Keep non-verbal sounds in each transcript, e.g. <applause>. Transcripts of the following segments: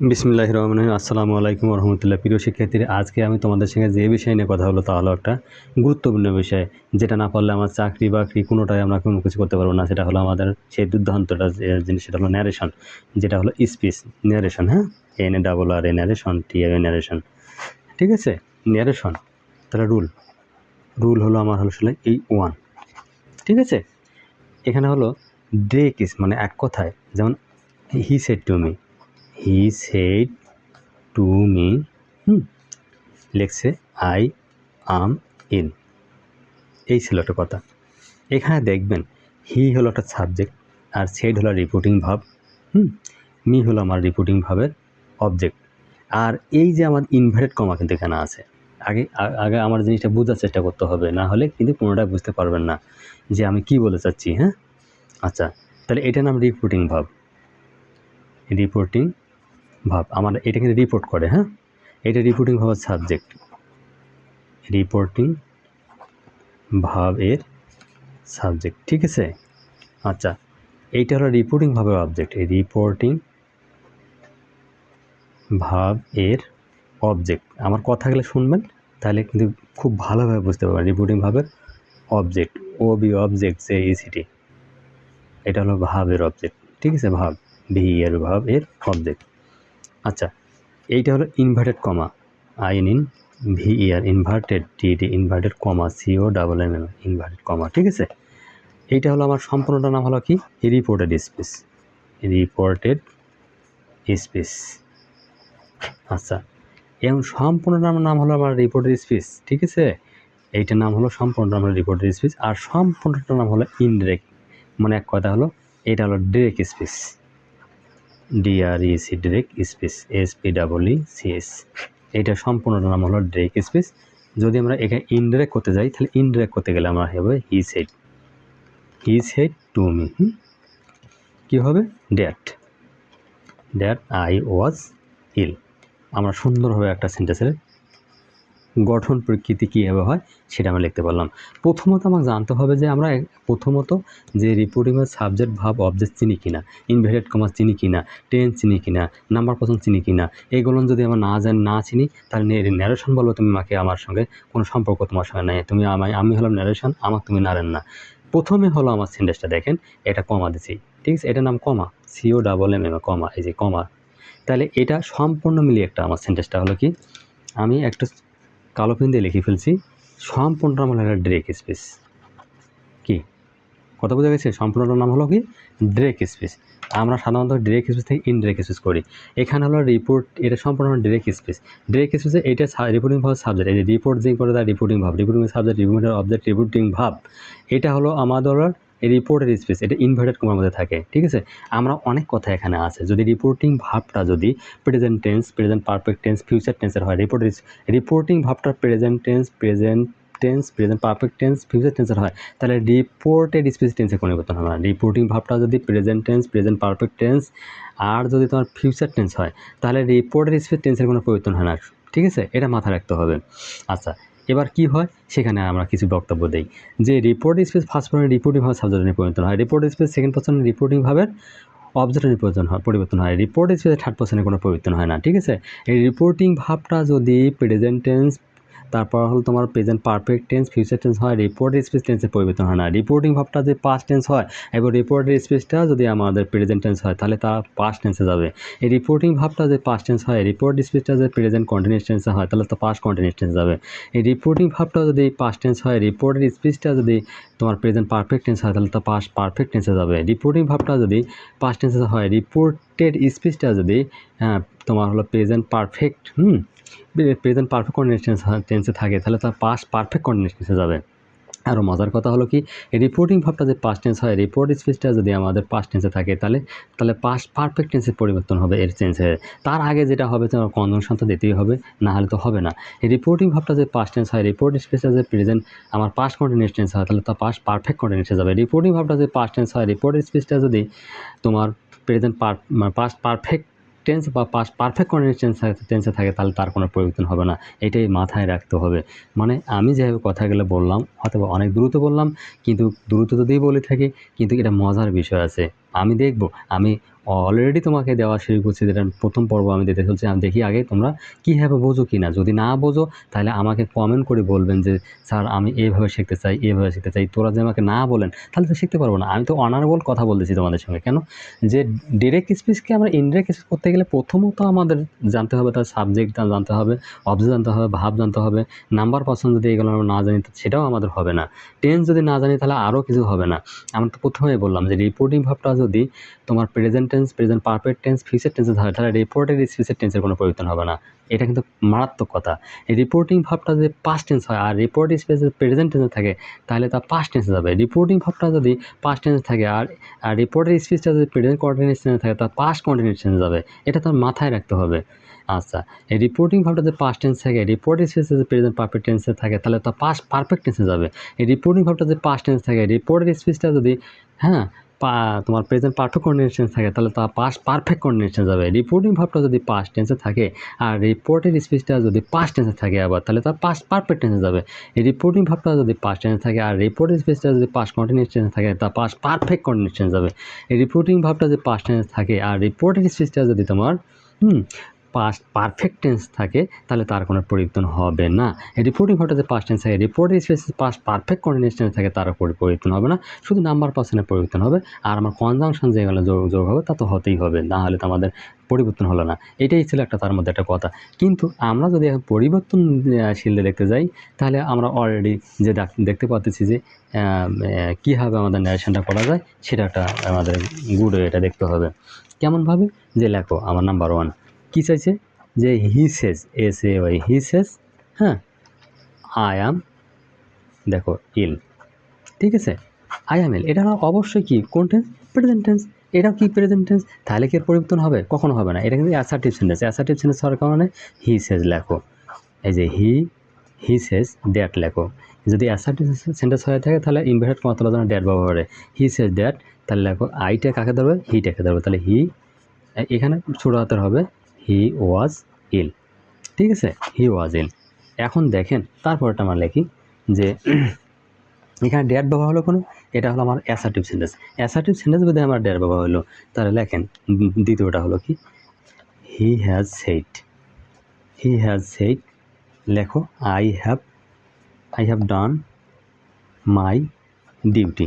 বিসমিল্লাহ রহমান রহিম। আসসালামু আলাইকুম রহমতুল্লাহ প্রিয় শিক্ষার্থীরা, আজকে আমি তোমাদের সঙ্গে যে বিষয় নিয়ে কথা হলো তা হলো একটা গুরুত্বপূর্ণ বিষয়। যেটা না পারলে আমার চাকরি বাকরি কোনোটাই আমরা কোনো কিছু করতে পারব না। সেটা হলো আমাদের সেই দুর্দান্তটা জিনিস, সেটা হলো ন্যারেশন যেটা হলো স্পিচ ন্যারেশন হ্যাঁ? N A double R A narration T A narration ঠিক আছে? ন্যারেশন তাহলে রুল রুল হলো আমার হলো আসলে এই ওয়ান ঠিক আছে? এখানে হলো ড্রেক ইস মানে এক কথায়, যেমন he said to me he said to me hmm, লেখছে আই আম ইন এই ছিল একটা কথা। এখানে দেখবেন হি হলো একটা সাবজেক্ট আর সেড হলো রিপোর্টিং ভাব, হুম মি হলো আমার রিপোর্টিং ভাবের অবজেক্ট আর এই যে আমার ইনভার্টেড কমা কিন্তু এখানে আছে, আগে আগে আমার জিনিসটা বোঝার চেষ্টা করতে হবে, না হলে কিন্তু কোনোটাই বুঝতে পারবেন না যে আমি কি বলে চাচ্ছি হ্যাঁ? আচ্ছা তাহলে এটার নাম রিপোর্টিং ভাব। রিপোর্টিং ভাব, আমার এটা কিন্তু রিপোর্ট করে হ্যাঁ? এটা রিপোর্টিং ভাবের সাবজেক্ট রিপোর্টিং ভাব এর সাবজেক্ট ঠিক আছে? আচ্ছা এইটা হলো রিপোর্টিং ভাবের অবজেক্ট এই রিপোর্টিং ভাব এর অবজেক্ট আমার কথাগুলো শুনবেন, তাহলে কিন্তু খুব ভালোভাবে বুঝতে পারবেন রিপোর্টিং ভাবের অবজেক্ট ও বি অবজেক্ট সে ইসিটি এটা হলো ভাবের অবজেক্ট ঠিক আছে? ভাব ভি এর ভাব এর অবজেক্ট আচ্ছা এইটা হলো ইনভার্টেড কমা আইন ইন ভি ইয়ার inverted T D inverted comma C O double M inverted comma ঠিক আছে? এইটা হলো আমার সম্পূর্ণটা নাম হলো কি? রিপোর্টেড স্পেস রিপোর্টেড স্পেস আচ্ছা এবং সম্পূর্ণ নাম হলো আমার রিপোর্টেড স্পেস ঠিক আছে? এইটার নাম হলো সম্পূর্ণ নাম হলো রিপোর্টেড স্পেস আর সম্পূর্ণটার নাম হলো ইনডিরেক্ট মানে এক কথা হলো, এটা হলো direct speech D R E C direct speech S P double E C H এটা সম্পূর্ণ নাম হলো ড্রেক স্পেস যদি আমরা এখানে ইনড্রেক করতে যাই, তাহলে ইনড্রেক করতে গেলে আমরা হবে he said he said to me কী হবে? That that I was ill আমরা সুন্দরভাবে একটা সেন্টেন্সের গঠন প্রকৃতি কীভাবে হয় সেটা আমরা লিখতে পারলাম। প্রথমত আমাকে জানতে হবে যে আমরা প্রথমত যে রিপোর্টিংয়ের সাবজেক্ট ভাব অবজেক্ট চিনি কিনা ইনভার্টেড কমাস চিনি কিনা টেন চিনি কিনা নাম্বার পছন্দ চিনি কিনা, এগুলো যদি আমরা না জানি, না চিনি, তাহলে ন্যারেশন বলব তুমি আমাকে আমার সঙ্গে, কোনো সম্পর্ক তোমার সঙ্গে নেই। তুমি আমায় আমি হলাম ন্যারেশন আমার তুমি নারেন না। প্রথমে হলো আমার সেন্টেন্সটা দেখেন, এটা কমা দিছি। ঠিক আছে? এটার নাম comma C O double M M comma, এই যে কমা। তাহলে এটা সম্পূর্ণ মিলিয়ে একটা আমার সেন্টেন্সটা হলো কি, আমি একটা কালো পেন দিয়ে লিখে ফেলছি, সম্পূর্ণ নাম হলো একটা ড্রেক স্পেস। কি? কথা বোঝা গেছে? সম্পূর্ণটার নাম হলো কি? Direct speech. আমরা সাধারণত ড্রেক স্পেস থেকে ইনড্রেক স্পেস করি। এখানে হলো রিপোর্ট এটা সম্পূর্ণ ড্রেক স্পেস। ড্রেক স্পেসে এটা রিপোর্টিং ভাব সাবজেক্ট এই যে রিপোর্ট করে তার রিপোর্টিং ভাব। রিপোর্টিং সাবজেক্ট রিপোর্টের অবজেক্ট রিপোর্টিং ভাব। এটা হলো আমাদের রিপোর্টের স্পেস এটা ইনভার্টেড কোমার মধ্যে থাকে, ঠিক আছে? আমরা অনেক কথা এখানে আছে। যদি রিপোর্টিং ভাবটা যদি present tense present perfect tense future টেন্সের হয় রিপোর্ট রিপোর্টিং ভাবটা present tense present tense present perfect tense future টেন্সের হয়, তাহলে রিপোর্টেড স্পেস টেন্সে কোনো পরিবর্তন হবে না। রিপোর্টিং ভাবটা যদি present tense present perfect tense আর যদি তোমার ফিউচার টেন্স হয়, তাহলে রিপোর্টের স্পেস টেন্সের কোনো পরিবর্তন হয় না। ঠিক আছে? এটা মাথায় রাখতে হবে। আচ্ছা এবার কি হয়? সেখানে আমরা কিছু বক্তব্য দিই। যে রিপোর্ট স্পেস ফার্স্ট পার্সনে রিপোর্টিং ভাবে পরিবর্তন হয়। রিপোর্ট স্পেস সেকেন্ড পার্সনে রিপোর্টিং ভাবের অবজেক্টের পরিবর্তন হয় পরিবর্তন হয়। রিপোর্ট স্পেসে থার্ড পার্সনের কোনো পরিবর্তন হয় না, ঠিক আছে? এই রিপোর্টিং ভাবটা যদি প্রেজেন্ট টেন্স তারপর হলো তোমার present perfect tense future tense হয় রিপোর্ট স্পেস টেন্সে পরিবর্তন হয় না। রিপোর্টিং ভাবটা যে পাস্ট টেন্স হয় এবং রিপোর্টের স্পেসটা যদি আমাদের প্রেজেন্ট টেন্স হয়, তাহলে তা পাস্ট টেন্সে যাবে। এই রিপোর্টিং ভাবটা যে পাস্ট টেন্স হয় রিপোর্ট স্পেসটা যে প্রেজেন্ট কন্টিনিউস টেন্সে হয়, তাহলে তো পাস্ট কন্টিনিউস টেন্স যাবে। এই রিপোর্টিং ভাবটা যদি পাস্ট টেন্স হয় রিপোর্টের স্পেসটা যদি তোমার প্রেজেন্ট পারফেক্ট টেন্স হয়, তাহলে তো পাস্ট পারফেক্ট টেন্সে যাবে। রিপোর্টিং ভাবটা যদি পাস্ট টেন্সে হয় রিপোর্টেড স্পেসটা যদি হ্যাঁ তোমার হলো present perfect hmm present perfect continuous tense টেন্সে থাকে, তাহলে তার পাস্ট পারফেক্ট টেন্সে যাবে। আরও মজার কথা হলো কি রিপোর্টিং ভাবটা যে পাস্ট টেন্স হয় রিপোর্ট স্পেসটা যদি আমাদের পাস্ট টেন্সে থাকে, তাহলে তাহলে পাস্ট পারফেক্ট টেন্সের পরিবর্তন হবে এর টেন্সে তার আগে যেটা হবে তোমার কনজংশন তো দিতেই হবে, না হলে তো হবে না। রিপোর্টিং ভাবটা যে পাস্ট টেন্স হয় রিপোর্ট স্পেসটা যে প্রেজেন্ট আমার পাস্ট কন্টিনিউস টেন্স হয়, তাহলে তো পাস্ট পারফেক্ট কন্টিনিউসে যাবে। রিপোর্টিং ভাবটা যে পাস্ট টেন্স হয় রিপোর্ট স্পেসটা যদি তোমার present per past perfect tense বা পাস পারফেক্ট কন্টিনিউস টেন্স টেন্সে থাকে, তাহলে তার কোনো প্রয়োজন হবে না। এটাই মাথায় রাখতে হবে। মানে আমি যেভাবে কথাগুলো বললাম, অথবা অনেক দ্রুত বললাম, কিন্তু দ্রুত যদি বলে থাকি, কিন্তু এটা মজার বিষয় আছে। আমি দেখব, আমি অলরেডি তোমাকে দেওয়া শুরু করছি যেটা প্রথম পর্ব আমি দিতে চলছি। আমি দেখি আগে তোমরা কীভাবে বোঝো কি না যদি না বোঝো, তাহলে আমাকে কমেন্ট করে বলবেন যে, স্যার, আমি এইভাবে শিখতে চাই এইভাবে শিখতে চাই। তোরা যে আমাকে না বলেন, তাহলে তো শিখতে পারব না। আমি তো অনারেবল কথা বলতেছি তোমাদের সঙ্গে। কেন? যে ডিরেক্ট স্পিচকে আমরা ইনডিরেক্ট স্পিচ করতে গেলে প্রথমত আমাদের জানতে হবে, তার সাবজেক্ট জানতে হবে অবজেক্ট জানতে হবে, ভাব জানতে হবে। নাম্বার পার্সন যদি এগুলো আমরা না জানি সেটাও আমাদের হবে না। টেন্স যদি না জানি, তাহলে আরও কিছু হবে না। আমরা তো প্রথমেই বললাম যে রিপোর্টিং ভাবটা যদি তোমার present tense present perfect tense future টেন্সে হয় তাহলে রিপোর্টের স্পিচের টেন্সের কোনো পরিবর্তন হবে না। এটা কিন্তু মারাত্মক কথা। রিপোর্টিং ভাবটা যদি পাস্ট টেন্স হয় আর রিপোর্ট স্পেস প্রেজেন্ট টেন্সে থাকে, তাহলে তা পাস্ট টেন্সে যাবে। রিপোর্টিং ভাবটা যদি পাস্ট টেন্সে থাকে আর আর রিপোর্টের স্পিচটা যদি প্রেজেন্ট কন্টিনিউস টেন্সে থাকে, তা পাস্ট কন্টিনিউস টেন্সে যাবে। এটা তোমার মাথায় রাখতে হবে। আচ্ছা এই রিপোর্টিং ভাবটা যদি পাস্ট টেন্স থাকে রিপোর্ট স্পেসে যদি প্রেজেন্ট পারফেক্ট টেন্সে থাকে, তাহলে তা পাস্ট পারফেক্ট টেন্সে যাবে। এই রিপোর্টিং ভাবটা যদি পাস্ট টেন্স থাকে রিপোর্টের স্পিচটা যদি হ্যাঁ তোমার প্রেজেন্ট পারফেক্ট কন্ডিনেশন থাকে, তাহলে তা পাস পারফেক্ট কন্ডিনেশন যাবে। রিপোর্টিং ভাবটা যদি পাস্ট টেন্সে থাকে, আর রিপোর্টের স্পিচটা যদি পাস্ট টেন্সে থাকে আবার, তাহলে তার পাস পারফেক্ট টেন্সে যাবে। রিপোর্টিং ভাবটা যদি পাস্ট টেন্সে থাকে, আর রিপোর্টের স্পিচটা যদি পাস কন্টিনিউস টেন্সে থাকে, তা পাস পারফেক্ট কন্ডিনেশন যাবে। রিপোর্টিং ভাবটা যদি পাস্ট টেন্সে থাকে, আর রিপোর্টের স্পিচটা যদি তোমার, হুম পাস্ট পারফেক্ট টেন্স থাকে, তাহলে তার কোনো পরিবর্তন হবে না। রিপোর্টিং ঘটাতে পাস্ট টেন্স থাকে রিপোর্টের speech past perfect continuous tense থাকে তার পরিবর্তন হবে না। শুধু নাম্বার পার্সেন্টের পরিবর্তন হবে, আর আমার কনজাংশন যেগুলো যোগ যোগ হবে, তা তো হতেই হবে, না হলে তো আমাদের পরিবর্তন হলো না। এটাই ছিল একটা তার মধ্যে একটা কথা। কিন্তু আমরা যদি এখন পরিবর্তনশীলে দেখতে যাই, তাহলে আমরা অলরেডি যে দেখ- দেখতে পাচ্ছি যে কীভাবে আমাদের ন্যারেশনটা করা যায়, সেটা একটা আমাদের গুড এটা দেখতে হবে। কেমনভাবে? যে লেখো, আমার নাম্বার ওয়ান কী চাইছে? যে হি সেজ এস এ ওয়াই হি সেজ হ্যাঁ আই অ্যাম দেখো ইল ঠিক আছে? আই অ্যাম ইল এটা অবশ্যই কি? কোন টেন্স প্রেজেন্ট টেন্স এটাও কি প্রেজেন্ট টেন্স তাহলে কি পরিবর্তন হবে? কখনো হবে না, এটা কিন্তু অ্যাসার্টিভ সেন্টেন্স অ্যাসার্টিভ সেন্টেন্স হওয়ার কারণে হি সেজ লেখো। এই যে হি হি সেজ দ্যাট লেখো। যদি অ্যাসার্টিভ সেন্টেন্স হয়ে থাকে, তাহলে ইনভার্টেড কমাতলা জন্য ড্যাট ব্যবহার হি সেজ দ্যাট তাহলে লেখো আইটা কাকে ধরবে? হিটাকে ধরবে। তাহলে হি এখানে ছোটো হাতের হবে হি ওয়াজ ইল। ঠিক আছে? হি ওয়াজ ইল। এখন দেখেন, তারপরটা আমরা লিখি যে <clears throat> এখানে ড্যাট ব্যবহার হলো কোনো? এটা হলো আমার অ্যাসার্টিভ সেন্টেন্স অ্যাসার্টিভ সেন্টেন্স যদি আমার ড্যাট ব্যবহার হলো, তাহলে লেখেন, দ্বিতীয়টা হলো কি? হি হ্যাজ সেইট হি হ্যাজ সেইট লেখো I have I have done my duty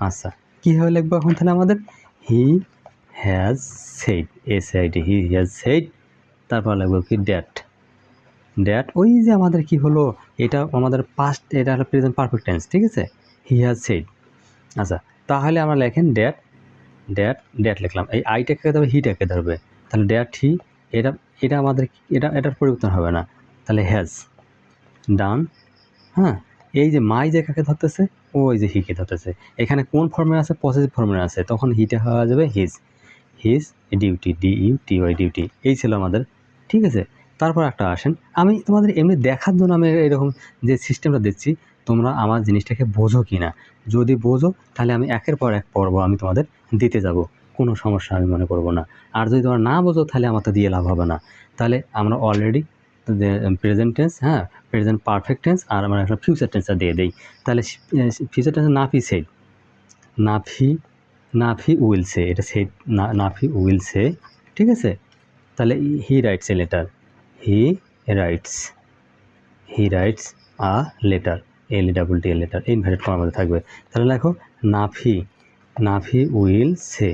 আচ্ছা কীভাবে লিখব এখন তাহলে আমাদের? He has said S I D he has said তারপর লাগবে কি ড্যাট ড্যাট ওই যে আমাদের কি হলো, এটা আমাদের পাস্ট এটা হলো প্রেজেন্ট পারফেক্ট টেন্স ঠিক আছে? হি হ্যাজ সেইড আচ্ছা তাহলে আমরা লেখেন ড্যাট ড্যাট ড্যাট লিখলাম। এই আইটাকে ধরবে হিটাকে ধরবে। তাহলে ড্যাট হি এটা এটা আমাদের এটা, এটার পরিবর্তন হবে না। তাহলে হ্যাজ ডান হ্যাঁ? এই যে মাই যে কাকে ধরতেছে, ওই যে হিকে ধরতেছে। এখানে কোন ফর্মে আছে? পজিটিভ ফর্মে আছে। তখন হিটা হওয়া যাবে his his duty D U T Y duty এই ছিল আমাদের, ঠিক আছে? তারপর একটা আসেন, আমি তোমাদের এমনি দেখার জন্য আমি এরকম যে সিস্টেমটা দিচ্ছি তোমরা আমার জিনিসটাকে বোঝো কি না যদি বোঝো, তাহলে আমি একের পর এক পর্ব আমি তোমাদের দিতে যাব, কোনো সমস্যা আমি মনে করব না। আর যদি তোমরা না বোঝো, তাহলে আমার তো দিয়ে লাভ হবে না। তাহলে আমরা অলরেডি প্রেজেন্ট টেন্স হ্যাঁ প্রেজেন্ট পারফেক্ট টেন্স আর আমরা একটা ফিউচার টেন্সটা দিয়ে দিই। তাহলে ফিউচার টেন্স না Nafi said Nafi Nafi will say, এটা সে নাফি উইল সে, ঠিক আছে? তাহলে he writes a letter. He writes he writes a letter L double T E letter inverted করার মধ্যে থাকবে। তাহলে লেখো, নাফি নাফি উইল সে।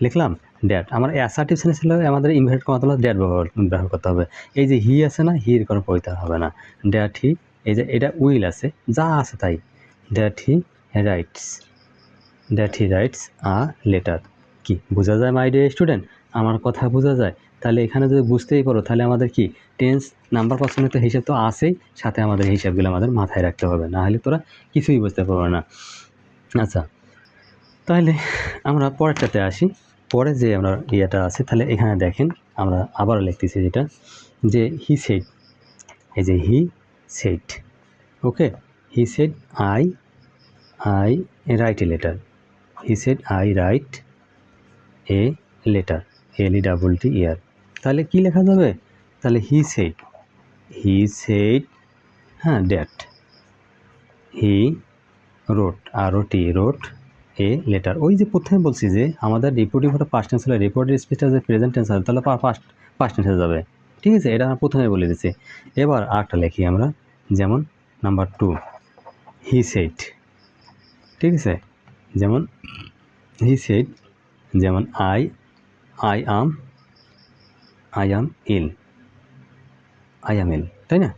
লিখলাম? ড্যাট আমার অ্যাসার্টিভ সেন্স ছিল আমাদের ইনভার্ট কমাতে হলে ড্যাট ব্যবহার ব্যবহার করতে হবে। এই যে হি আছে না, হির কোনো পরিতে হবে না। ড্যাট হি, এই যে এটা উইল আছে, যা আছে তাই। That he, writes. That he writes a letter কি, বোঝা যায় মাই ডিয়ার স্টুডেন্ট আমার কথা বোঝা যায়? তাহলে এখানে যদি বুঝতেই পারো, তাহলে আমাদের কি? টেন্স নাম্বার পার্সনের তো, হিসাব তো আছেই, সাথে আমাদের হিসাবগুলো আমাদের মাথায় রাখতে হবে। না হলে তোরা কিছুই বুঝতে পারবে না। আচ্ছা তাহলে আমরা পরেরটাতে আসি। পরে যে আমরা ইয়েটা আছে, তাহলে এখানে দেখেন, আমরা আবারও লিখতেছি যেটা, যে হি সেট এই যে he said okay he said I I write a letter he said I write a letter L E double T R তাহলে কি লেখা যাবে? তাহলে হি সেড হি সেড হ্যাঁ that he wrote R O T wrote a letter ওই যে প্রথমে বলছি যে আমাদের রিপোর্টিং হলো পাস্ট টেন্স হলে রিপোর্টের স্পেসটা যে প্রেজেন্ট টেন্স হবে, তাহলে পাস্ট পাস্ট টেন্সে যাবে। ঠিক আছে? এটা আমরা প্রথমে বলে দিচ্ছি। এবার আরেকটা লিখি আমরা, যেমন নাম্বার টু হি সেট ঠিক আছে? যেমন হি সেট যেমন I I am I am ill I am ill তাই না?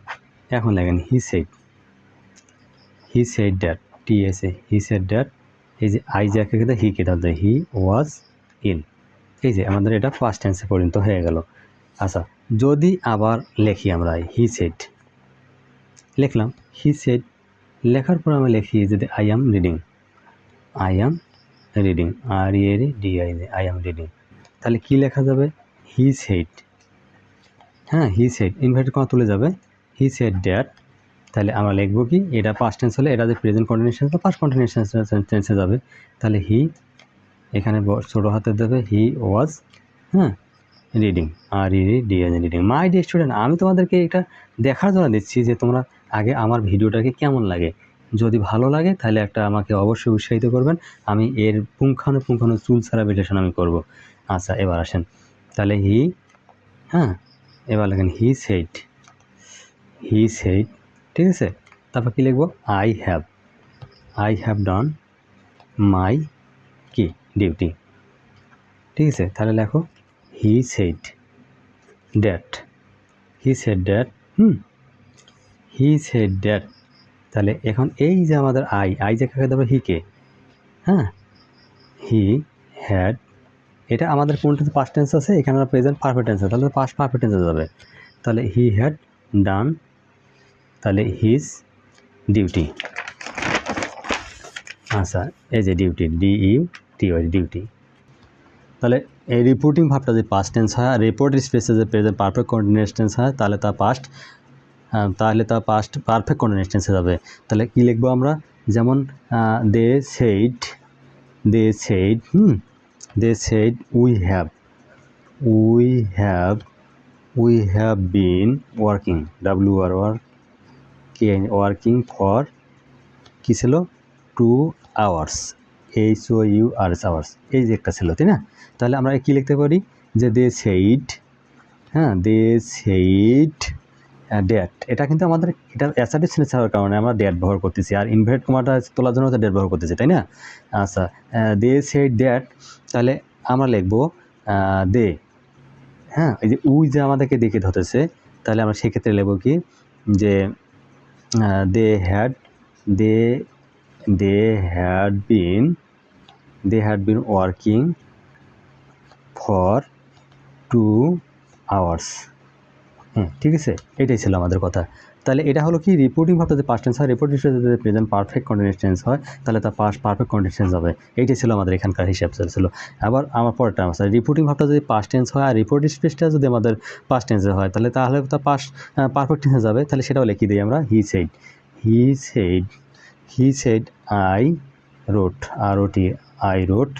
এখন লেখেন he said he said that T S A he said that এই যে আই যাকে খেতে হি কে ধরতে হি ওয়াজ ইল এই যে আমাদের এটা ফার্স্ট টেন্সে পরিণত হয়ে গেল। আচ্ছা যদি আবার লেখি আমরা হি সেট লিখলাম হি সেট লেখার পর আমরা লিখি যদি I am reading I am reading R E D I I am reading তাহলে কি লেখা যাবে? হি সেট হ্যাঁ হি সেট ইনভার্টেড কমা তুলে যাবে। হি সেট ড্যাট তাহলে আমরা লিখব কি? এটা পাস্ট টেন্স হলে এটা যে প্রেজেন্ট কন্টিনিউশন তো পাস্ট কন্টিনিউশন টেন্সে যাবে। তাহলে হি এখানে ব- ছোটো হাতে দেবে। হি ওয়াজ হ্যাঁ reading R E D reading my dear student আমি তোমাদেরকে এটা দেখার জন্য দিচ্ছি যে তোমরা আগে আমার ভিডিওটাকে কেমন লাগে। যদি ভালো লাগে, তাহলে একটা আমাকে অবশ্যই উৎসাহিত করবেন। আমি এর পুঙ্খানুপুঙ্খানু চুল ছাড়া বিশ্লেষণ আমি করব। আচ্ছা এবার আসেন। তাহলে হি হ্যাঁ এবার লেখেন, হি সেট হি সেট ঠিক আছে? তারপর কী লিখব? I have. I have done my কি? ডিউটি। ঠিক আছে? তাহলে লেখো, he said that. He said that, hmm. He said that. তাহলে এখন এই যে আমাদের আই আই যে কাকে দেবো? হিকে হ্যাঁ? হি হ্যাড এটা আমাদের কোনটাতে পাস্ট টেন্স আছে? এখানে প্রেজেন্ট পারফেক্ট টেন্স আছে। তাহলে পাস্ট পারফেক্ট টেন্সে যাবে। তাহলে হি হ্যাড ডান তাহলে হিজ ডিউটি আচ্ছা এই যে duty D U T Y duty তাহলে এই রিপোর্টিং ভাবটা যদি পাস্ট টেন্স হয়, আর রিপোর্ট স্পেসে যে প্রেজেন্ট পারফেক্ট কন্টিনিউয়াস টেন্স হয়, তাহলে তা পাস্ট তাহলে তা পাস্ট পারফেক্ট কন্টিনিউয়াস টেন্সে যাবে। তাহলে কী লিখব আমরা? যেমন they said they said hmm they said we have we have we have been working W R work K working for কী ছিল? Two hours H O U R S hours এই যে একটা ছিল, তাই না? তাহলে আমরা কী লিখতে পারি? যে দে সেইড হ্যাঁ দে সেইড ড্যাট এটা কিন্তু আমাদের, এটা অ্যাসার্টিভ সেন্স হওয়ার কারণে আমরা ড্যাট ব্যবহার করতেছি। আর ইনভার্ট কমাটা তোলার জন্য ডেট ব্যবহার করতেছি, তাই না? আচ্ছা দে সেইড ড্যাট তাহলে আমরা লিখব দে হ্যাঁ এই যে উই যে আমাদেরকে দেখে ধরতেছে, তাহলে আমরা সেক্ষেত্রে লিখব কি? যে they had they they had been they had been working for two hours ঠিক আছে, এটাই ছিল আমাদের কথা। তাহলে এটা হলো কি? রিপোর্টিং ভাবটা যদি পাস্ট টেন্স হয় রিপোর্টিং যদি প্রেজেন্ট পারফেক্ট কন্টিনিউয়াস টেন্স হয়, তাহলে তার পাস পারফেক্ট কন্টিনিউয়াস টেন্স হবে। এইটাই ছিল আমাদের এখানকার হিসাব চলছিল। আবার আমার পরের টার্ম আছে রিপোর্টিং ভাবটা যদি পাস্ট টেন্স হয় আর রিপোর্ট স্পেসটা যদি আমাদের পাস্ট টেন্সে হয়, তাহলে তাহলে তা পাস পারফেক্ট টেন্সে যাবে। তাহলে সেটাও লিখে দিই আমরা he said he said he said I wrote R O T I wrote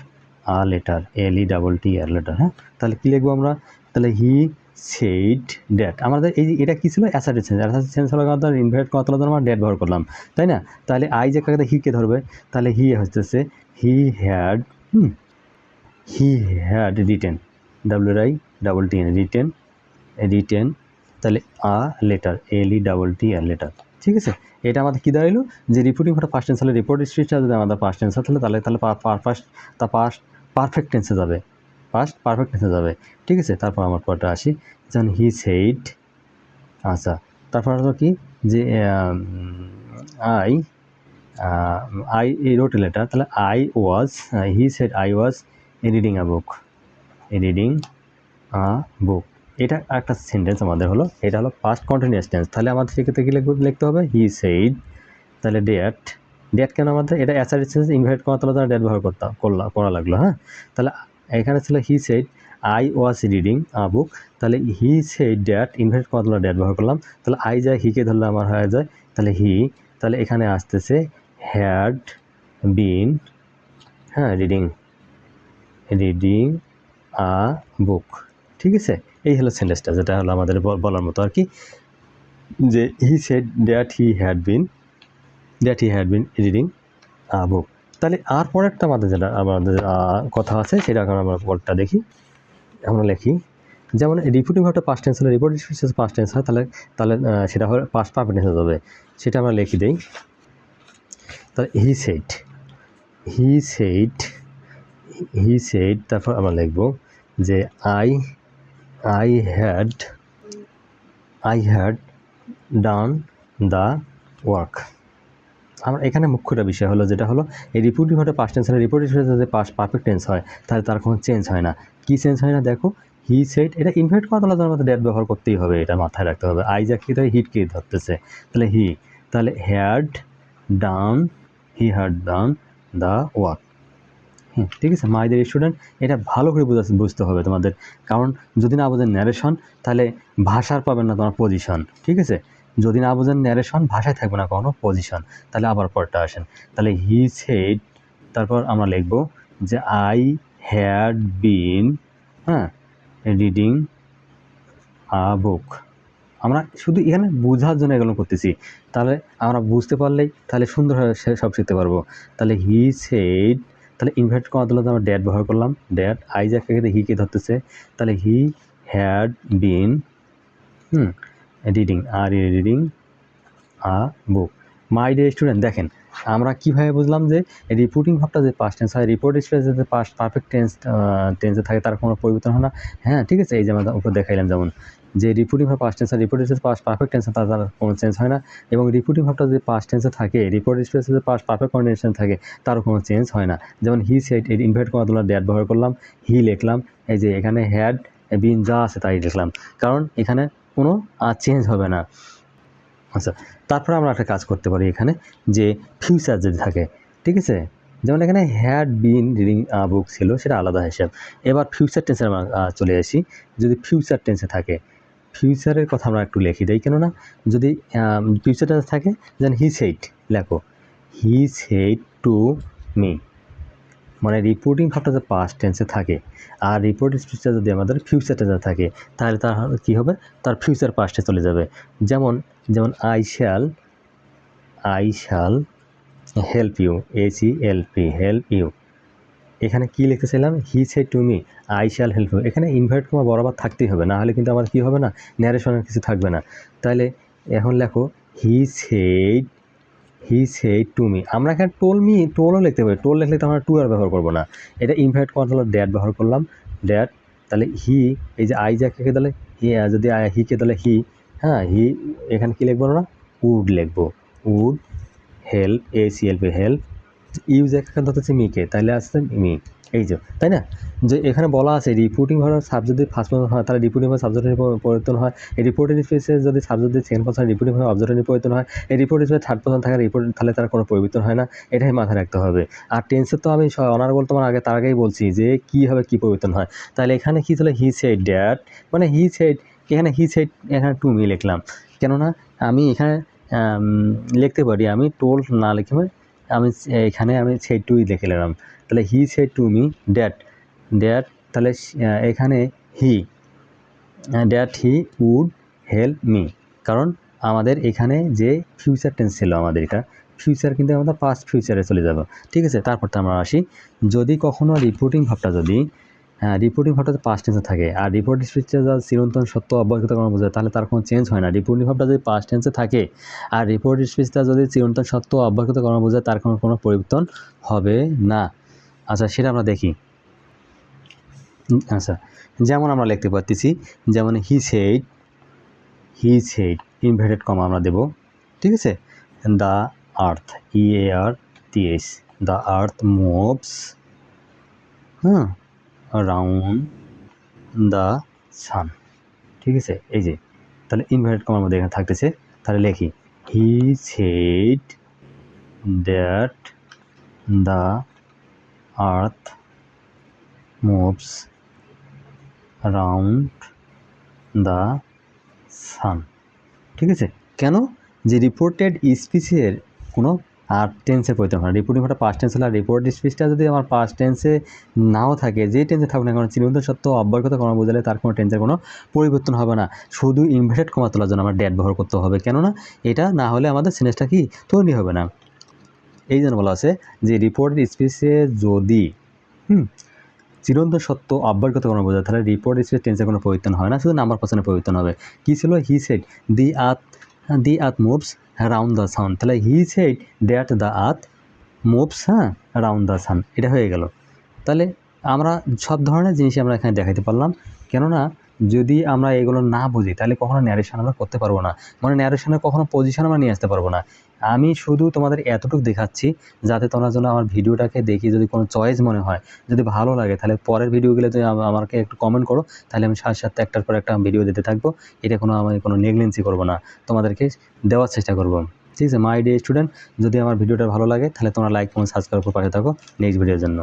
R letter L E double T R letter হ্যাঁ? তাহলে কী লিখব আমরা? তাহলে হি সেইড ড্যাট আমাদের এই এটা কী ছিল? অ্যাসার্টিভ সেন্স অ্যাসার্টিভ সেন্স হলো আমাদের ইনভার্ট করা তোলার আমরা ডেট ব্যবহার করলাম। তাই না? তাহলে আই যে কাকে হিকে ধরবে, তাহলে হি হচ্ছে he had he had written W I double T N written written তাহলে a letter L E double T R letter ঠিক আছে? এটা আমাদের কী দাঁড়াইলো? যে রিপোর্টিং ফটো পাস্ট টেন্স হলে রিপোর্ট স্পিচটা যদি আমাদের পাস্ট টেন্স হলে, তাহলে তাহলে তা পারফেক্ট টেন্সে যাবে। পাস্ট পারফেক্ট টেন্সে যাবে। ঠিক আছে? তারপর আমার পরটা আসি। যেমন হি সেইড আচ্ছা তারপর হলো কি? যে আই আই রোট লেটার তাহলে I was he said I was reading a book reading a book এটা একটা সেন্টেন্স আমাদের হলো, এটা হলো পাস্ট কন্টিনিউয়াস টেন্স তাহলে আমাদের সেক্ষেত্রে কী লিখতে হবে? হি সেইড তাহলে ডেট ডেট কেন আমাদের? এটা অ্যাসারিড সেন্স ইনভাইট করা তাহলে তারা ডেট ব্যবহার করতাম করলাম করা লাগল হ্যাঁ? তাহলে এখানে ছিল he said I was reading a book তাহলে হি সেইড ড্যাট ইনভার্ট করা তাহলে ড্যাট ব্যবহার করলাম। তাহলে আই যায় হিকে ধরলে আমার হয়ে যায়। তাহলে হি তাহলে এখানে আসতেছে হ্যাড বিন হ্যাঁ রিডিং রিডিং আ বুক ঠিক আছে? এই হলো সেন্টেন্সটা যেটা হলো আমাদের বলার মতো আর কি। যে he said that he had been that he had been reading a book তাহলে আর পরেরটা আমাদের যেটা, আমাদের কথা আছে, সেটা এখন আমরা পরেরটা দেখি, আমরা লিখি। যেমন রিপোর্টিং ভাবটা পাস্ট টেন্স হলে রিপোর্টিং স্পিচেস পাস্ট টেন্স হয়, তাহলে তাহলে সেটা হবে পাস্ট পারফেক্ট হয়ে যাবে সেটা আমরা লিখি দেই। তাহলে he said he said he said তারপর আমরা লিখব যে I I had I had done the work আমার এখানে মুখ্যটা বিষয় হলো, যেটা হলো, এই রিপোর্টিং ভাবে পাস্ট টেন্স হলে রিপোর্টিং যদি পাস্ট পারফেক্ট টেন্স হয়, তাহলে তার কোনো চেঞ্জ হয় না। কি চেঞ্জ হয় না? দেখো হি সেট এটা ইনভাইট করা তাহলে আমাদের ডেট ব্যবহার করতেই হবে, এটা মাথায় রাখতে হবে। আই যা কি তাহলে হিট কি ধরতেছে। তাহলে হি তাহলে had done he had done the work hmm ঠিক আছে? মাইদের স্টুডেন্ট এটা ভালো করে বুঝা বুঝতে হবে তোমাদের। কারণ যদি না বোঝেন ন্যারেশন তাহলে ভাষার পাবেন না তোমার পজিশন ঠিক আছে? যদি না বোঝেন ন্যারেশন ভাষায় থাকবে না কোনো পজিশন তাহলে আবার পরটা আসেন। তাহলে হি সেড তারপর আমরা লিখব যে আই হ্যাড বিন হ্যাঁ রিডিং আ বুক আমরা শুধু এখানে বোঝার জন্য এগুলো করতেছি। তাহলে আমরা বুঝতে পারলেই তাহলে সুন্দরভাবে সে সব শিখতে পারব। তাহলে হি সেড তাহলে ইনভাইট করার জন্য আমরা ড্যাড ব্যবহার করলাম। ড্যাড আই যাকে হি হিকে ধরতেছে। তাহলে he had been hmm reading R reading a book my dear student দেখেন, আমরা কীভাবে বুঝলাম যে রিপোর্টিং ভাবটা যে পাস্ট টেন্স হয় রিপোর্ট স্পেস যে পাস্ট পারফেক্ট টেন্স টেন্সে থাকে, তার কোনো পরিবর্তন হয় না। হ্যাঁ ঠিক আছে, এই যে আমরা উপর দেখাইলাম, যেমন যে রিপোর্টিং ভাব past tense report speech past perfect টেন্সে তার তার কোনো চেঞ্জ হয় না। এবং রিপোর্টিং ভাবটা যে পাস্ট টেন্সে থাকে রিপোর্ট স্পেসে যে পাস্ট পারফেক্ট কন্ডিশন থাকে, তারও কোনো চেঞ্জ হয় না। যেমন হি সেট ইনভাইট করার জন্য ড্যাট ব্যবহার করলাম হি লিখলাম, এই যে এখানে হ্যাড বিন যা আছে তাই লিখলাম। কারণ এখানে কোনো চেঞ্জ হবে না। আচ্ছা তারপরে আমরা একটা কাজ করতে পারি এখানে, যে ফিউচার যদি থাকে, ঠিক আছে? যেমন এখানে হ্যাড বিন রিডিং বুক ছিল, সেটা আলাদা হিসাব। এবার ফিউচার টেন্সে আমরা চলে আসি। যদি ফিউচার টেন্সে থাকে ফিউচারের কথা আমরা একটু লিখি দেই, কেননা যদি ফিউচার টেন্স থাকে যেন হি সেইট লেখো হি সেইট টু মি মানে রিপোর্টিং ভাবটা যে পাস্ট টেন্সে থাকে। আর রিপোর্ট স্পিচটা যদি আমাদের ফিউচার টেন্সে থাকে, তাহলে তার কী হবে? তার ফিউচার পাস্টে চলে যাবে। যেমন যেমন I shall I shall help you E L P help you এখানে কি লিখতেছিলাম? He say to me I shall help you এখানে ইনভার্ট কমা বরাবর থাকতেই হবে, না হলে কিন্তু আমার কি হবে না? ন্যারেশনের কিছু থাকবে না। তাহলে এখন লেখো he said he said to me আমরা এখানে টোল মি টোলও লিখতে পারি। টোল লিখলে তো আমরা টু আর ব্যবহার করব না। এটা ইনভাইট করার তাহলে ড্যাট ব্যবহার করলাম। ড্যাট তাহলে হি এই যে আই যাকে তাহলে হি যদি আই- হিকে তাহলে হি হ্যাঁ হি এখানে কী লিখব না উড লিখব। Would help A C L P help use এখানে হচ্ছে মিকে তাহলে আসছে মি এই যে, তাই না? যে এখানে বলা আছে রিপোর্টিং ভাবে সাবজেক্ট যদি ফার্স্ট পার্সন হয়, তাহলে রিপোর্টিং ভাবে সাবজেক্টের পরিবর্তন হয়। এই রিপোর্টিং স্পেসে যদি সাবজেক্ট যদি সেকেন্ড পার্সন রিপোর্টিং ভাবে অবজার্ভের পরিবর্তন হয়। এই রিপোর্টিং স্পেসে থার্ড পার্সন থাকে রিপোর্ট তাহলে তার কোনো পরিবর্তন হয় না। এটাই মাথায় রাখতে হবে। আর টেন্সের তো আমি অনার অনারেবল তোমার আগে, তার আগেই বলছি যে কী হবে, কী পরিবর্তন হয়। তাহলে এখানে কী ছিল? হি সেড ড্যাট মানে হি সেড এখানে হি সেড এখানে টু মি লিখলাম। কেননা আমি এখানে লিখতে পারি, আমি টোল না লিখে আমি এখানে আমি সেড টুই লিখে নিলাম। তাহলে he said to me that that তাহলে এখানে he that he would help me কারণ আমাদের এখানে যে ফিউচার টেন্স ছিল আমাদের এটা ফিউচার কিন্তু আমাদের পাস্ট ফিউচারে চলে যাবে। ঠিক আছে? তারপর তো আমরা আসি। যদি কখনো রিপোর্টিং ভাবটা যদি হ্যাঁ রিপোর্টিং ভাবটা পাস্ট টেন্সে থাকে, আর রিপোর্টিং স্পিচে যদি চিরন্তন সত্য অব্যাহত করা বোঝায় তাহলে তার কোনো চেঞ্জ হয় না। রিপোর্টিং ভাবটা যদি পাস্ট টেন্সে থাকে, আর রিপোর্টিং স্পিচটা যদি চিরন্তন সত্য অব্যাহত করা বোঝায় তার কোনো কোনো পরিবর্তন হবে না। আচ্ছা সেটা আমরা দেখি। আচ্ছা যেমন আমরা লিখতে পারতেছি, যেমন he said he said inverted comma আমরা দেব, ঠিক আছে? The earth E A R T H the earth moves হ্যাঁ রাউন্ড দ্য সান ঠিক আছে? এই যে, তাহলে ইনভার্টেড কমার মধ্যে এখানে থাকতেছে, তাহলে লিখি he said that the earth moves round the sun ঠিক আছে? কেন? যে রিপোর্টেড স্পিচের কোনো আর টেন্সের পরিবর্তন হয় রিপোর্টিং হঠাৎ পাস্ট টেন্স হলে আর রিপোর্ট স্পিচটা যদি আমার পাস্ট টেন্সে নাও থাকে, যে টেন্সে থাকুক না কারণ চিরন্তন সত্য অব্যর্গত কর্ম বোঝালে তার কোনো টেন্সের কোনো পরিবর্তন হবে না। শুধু ইনভার্টেড কমা তোলার জন্য আমার ড্যাট ব্যবহার করতে হবে। কেননা, এটা না হলে আমাদের সেন্সটা কি তৈরি হবে না। এই জন্য বলা আছে যে রিপোর্টেড স্পেসে যদি, হুম, চিরন্তন সত্য অব্যর্গত কোনো বোঝায়, তাহলে রিপোর্ট স্পেস টেন্সে কোনো পরিবর্তন হয় না, শুধু নাম্বার পার্সনের পরিবর্তন হবে। কী ছিল? He said the earth the earth moves round the sun তাহলে he said that the earth moves হ্যাঁ রাউন্ড দ্য সান এটা হয়ে গেল। তাহলে আমরা সব ধরনের জিনিসই আমরা এখানে দেখাতে পারলাম। কেননা যদি আমরা এগুলো না বুঝি, তাহলে কখনো ন্যারেশন আমরা করতে পারব না। মানে ন্যারেশনের কখনো পজিশন আমরা নিয়ে আসতে পারব না। আমি শুধু তোমাদের এতটুকু দেখাচ্ছি, যাতে তোমরা যেন আমার ভিডিওটাকে দেখি, যদি কোনো চয়েস মনে হয়, যদি ভালো লাগে, তাহলে পরের ভিডিওগুলো তুমি আমাকে একটু কমেন্ট করো, তাহলে আমি সাথে সাথে একটার পর একটা ভিডিও দিতে থাকব। এটা কোনো আমি কোনো নেগলেন্সি করব না। তোমাদেরকে দেওয়ার চেষ্টা করব। ঠিক আছে মাই ডে স্টুডেন্ট যদি আমার ভিডিওটা ভালো লাগে, তাহলে তোমরা লাইক কমেন্ট সাবস্ক্রাইব করে পাশে থাকো নেক্সট ভিডিওর জন্য।